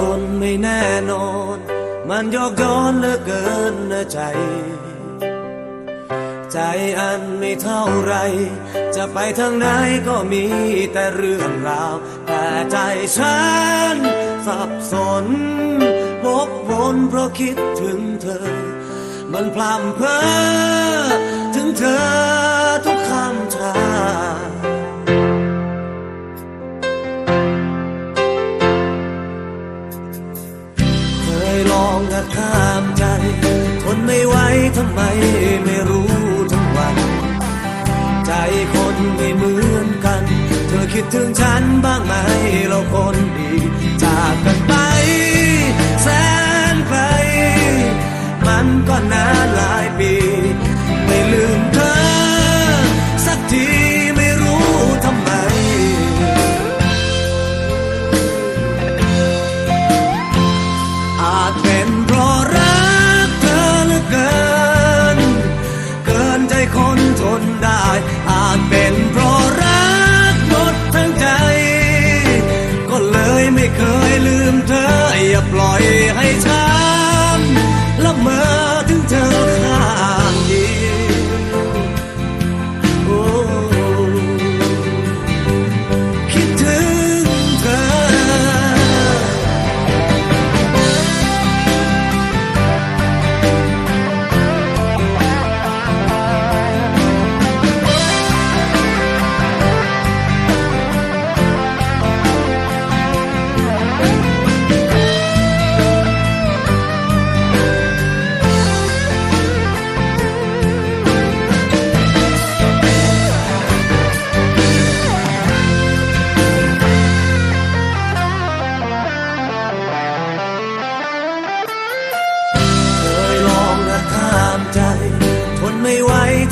คนไม่แน่นอน มันยอกย้อนเหลือเกินนะใจ ใจอันไม่เท่าไร จะไปทางไหนก็มีแต่เรื่องราว แต่ใจฉันสับสนวกวนเพราะคิดถึงเธอ มันพร่ำเพ้อถึงเธอทุก ดถึงฉันบ้างไหมเราคนดีจากกันไป แสนไกล มันก็นานหลายปี ไม่ลืมเธอ สักทีไม่รู้ทำไม อาจเป็นเพราะรักเธอเหลือเกิน เกินใจคนทนได้ ไม่เคยลืมเธออย่าปล่อยให้ฉัน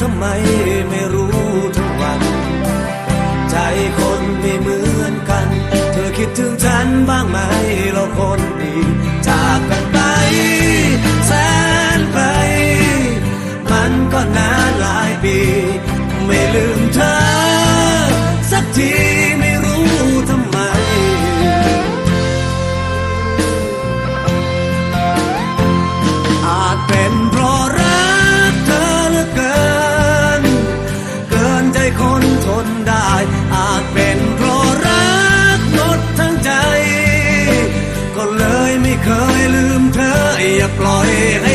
ทำไมไม่ เคยลืมเธออย่าปล่อยให้